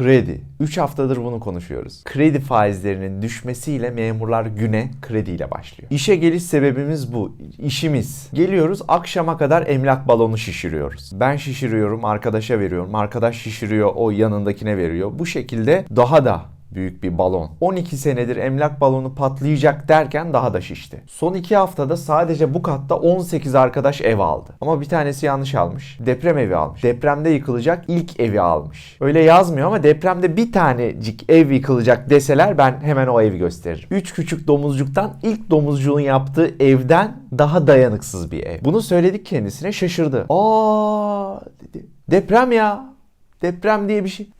Kredi. 3 haftadır bunu konuşuyoruz. Kredi faizlerinin düşmesiyle memurlar güne krediyle başlıyor. İşe geliş sebebimiz bu. İşimiz. Geliyoruz akşama kadar emlak balonu şişiriyoruz. Ben şişiriyorum, arkadaşa veriyorum. Arkadaş şişiriyor, o yanındakine veriyor. Bu şekilde daha da büyük bir balon. 12 senedir emlak balonu patlayacak derken daha da şişti. Son 2 haftada sadece bu katta 18 arkadaş ev aldı. Ama bir tanesi yanlış almış. Deprem evi almış. Depremde yıkılacak ilk evi almış. Öyle yazmıyor ama depremde bir tanecik ev yıkılacak deseler ben hemen o evi gösteririm. 3 küçük domuzcuktan ilk domuzcuğun yaptığı evden daha dayanıksız bir ev. Bunu söyledik kendisine şaşırdı. Aa dedi. Deprem ya. Deprem diye bir şey.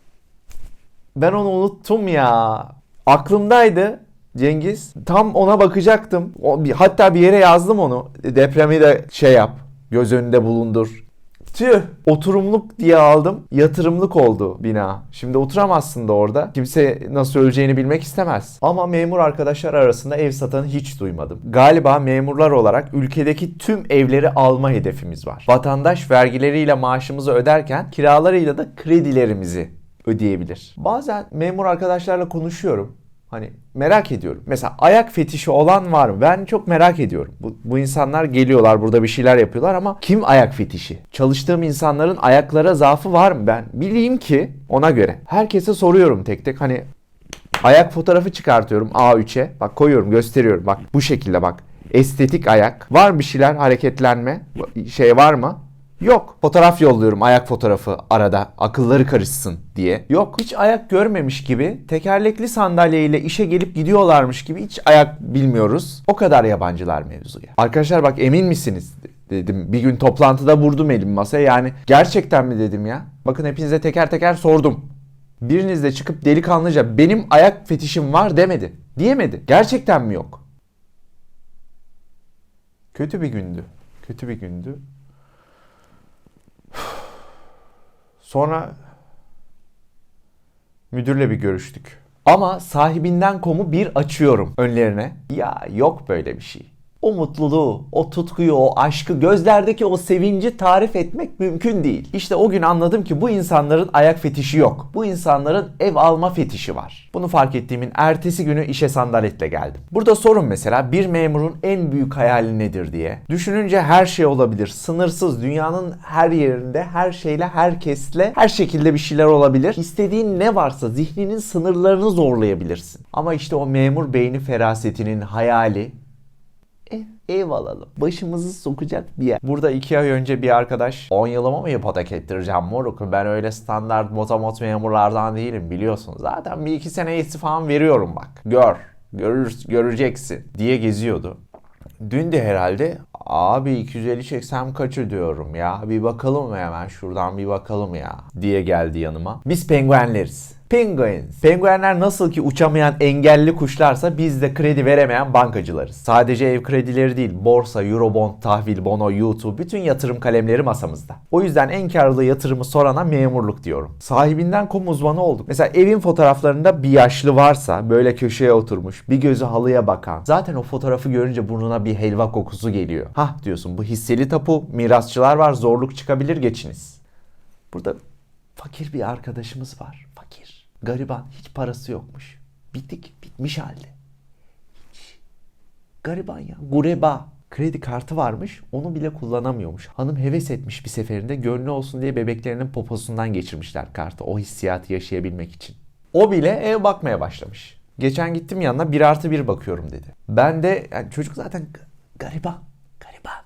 Ben onu unuttum ya. Aklımdaydı Cengiz. Tam ona bakacaktım. Hatta bir yere yazdım onu. Depremi de şey yap. Göz önünde bulundur. Tüh. Oturumluk diye aldım. Yatırımlık oldu bina. Şimdi oturamazsın da orada. Kimse nasıl öleceğini bilmek istemez. Ama memur arkadaşlar arasında ev satanı hiç duymadım. Galiba memurlar olarak ülkedeki tüm evleri alma hedefimiz var. Vatandaş vergileriyle maaşımızı öderken kiralarıyla da kredilerimizi ödeyebilir. Bazen memur arkadaşlarla konuşuyorum. Hani merak ediyorum. Mesela ayak fetişi olan var mı? Ben çok merak ediyorum. Bu, bu insanlar geliyorlar burada bir şeyler yapıyorlar ama kim ayak fetişi? Çalıştığım insanların ayaklara zaafı var mı? Ben bileyim ki ona göre. Herkese soruyorum tek tek. Hani ayak fotoğrafı çıkartıyorum A3'e. Bak koyuyorum gösteriyorum. Bak bu şekilde bak. Estetik ayak. Var bir şeyler hareketlenme? Şey var mı? Yok. Fotoğraf yolluyorum ayak fotoğrafı arada akılları karışsın diye. Yok. Hiç ayak görmemiş gibi tekerlekli sandalyeyle işe gelip gidiyorlarmış gibi hiç ayak bilmiyoruz. O kadar yabancılar mevzuya. Arkadaşlar bak emin misiniz? dedim. Bir gün toplantıda vurdum elim masaya. Yani gerçekten mi dedim ya? Bakın hepinize teker teker sordum. Biriniz de çıkıp delikanlıca benim ayak fetişim var demedi. Diyemedi. Gerçekten mi yok? Kötü bir gündü. Kötü bir gündü. Sonra müdürle bir görüştük. Ama sahibinden komu bir açıyorum önlerine. Ya yok böyle bir şey. O mutluluğu, o tutkuyu, o aşkı, gözlerdeki o sevinci tarif etmek mümkün değil. İşte o gün anladım ki bu insanların ayak fetişi yok. Bu insanların ev alma fetişi var. Bunu fark ettiğimin ertesi günü işe sandaletle geldim. Burada sorun mesela bir memurun en büyük hayali nedir diye. Düşününce her şey olabilir. Sınırsız dünyanın her yerinde, her şeyle, herkesle, her şekilde bir şeyler olabilir. İstediğin ne varsa zihninin sınırlarını zorlayabilirsin. Ama işte o memur beyni ferasetinin hayali ev, alalım. Başımızı sokacak bir yer. Burada iki ay önce bir arkadaş 10 yılıma mı ipotek ettireceğim moruk? Ben öyle standart motomot memurlardan değilim biliyorsun. Zaten bir iki sene istifam veriyorum bak. Gör. Görür, göreceksin diye geziyordu. Dün de herhalde abi 250 çeksem kaç ödüyorum ya bir bakalım mı hemen şuradan bir bakalım ya diye geldi yanıma. Biz penguenleriz. Penguins. Penguenler nasıl ki uçamayan engelli kuşlarsa biz de kredi veremeyen bankacılarız. Sadece ev kredileri değil, borsa, eurobond, tahvil, bono, YouTube, bütün yatırım kalemleri masamızda. O yüzden en karlı yatırımı sorana memurluk diyorum. Sahibinden kom uzmanı olduk. Mesela evin fotoğraflarında bir yaşlı varsa böyle köşeye oturmuş, bir gözü halıya bakan. Zaten o fotoğrafı görünce burnuna bir helva kokusu geliyor. Hah diyorsun bu hisseli tapu, mirasçılar var, zorluk çıkabilir geçiniz. Burada fakir bir arkadaşımız var. Gariban. Hiç parası yokmuş. Bitik. Bitmiş halde. Hiç. Gariban ya. Gureba. Kredi kartı varmış. Onu bile kullanamıyormuş. Hanım heves etmiş bir seferinde. Gönlü olsun diye bebeklerinin poposundan geçirmişler kartı. O hissiyatı yaşayabilmek için. O bile ev bakmaya başlamış. Geçen gittim yanına bir artı bir bakıyorum dedi. Ben de yani çocuk zaten gariban. Gariban.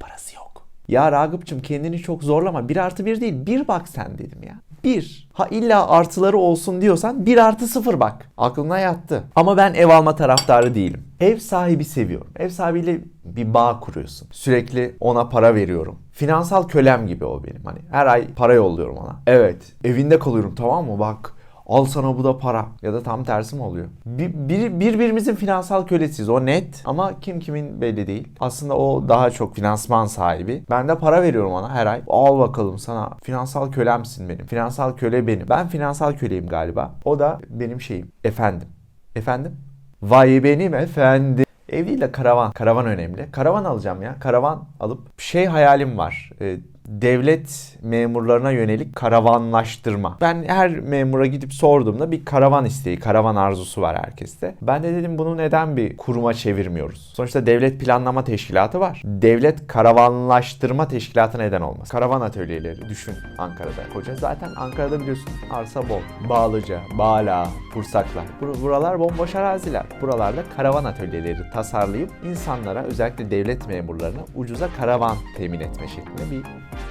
Parası yok. Ya Ragıp'cığım kendini çok zorlama. Bir artı bir değil bir bak sen dedim ya. Bir. Ha illa artıları olsun diyorsan bir artı sıfır bak. Aklına yattı. Ama ben ev alma taraftarı değilim. Ev sahibi seviyorum. Ev sahibiyle bir bağ kuruyorsun. Sürekli ona para veriyorum. Finansal kölem gibi o benim. Hani her ay para yolluyorum ona. Evet. Evinde kalıyorum tamam mı? Bak Al sana bu da para. Ya da tam tersi mi oluyor? Bir, bir- birbirimizin finansal kölesiyiz. O net. Ama kim kimin belli değil. Aslında o daha çok finansman sahibi. Ben de para veriyorum ona her ay. Al bakalım sana. Finansal kölemsin benim. Finansal köle benim. Ben finansal köleyim galiba. O da benim şeyim. Efendim. Efendim? Vay benim efendim. Ev değil de karavan. Karavan önemli. Karavan alacağım ya. Karavan alıp şey hayalim var. Ee, devlet memurlarına yönelik karavanlaştırma. Ben her memura gidip sorduğumda bir karavan isteği, karavan arzusu var herkeste. Ben de dedim bunu neden bir kuruma çevirmiyoruz? Sonuçta devlet planlama teşkilatı var. Devlet karavanlaştırma teşkilatı neden olmaz? Karavan atölyeleri düşün Ankara'da. Koca zaten Ankara'da biliyorsun arsa bol. Bağlıca, Bağla, Pursaklar. Bur- buralar bomboş araziler. Buralarda karavan atölyeleri tasarlayıp insanlara özellikle devlet memurlarına ucuza karavan temin etme şeklinde bir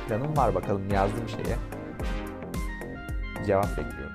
planım var. Bakalım yazdığım şeye cevap bekliyorum.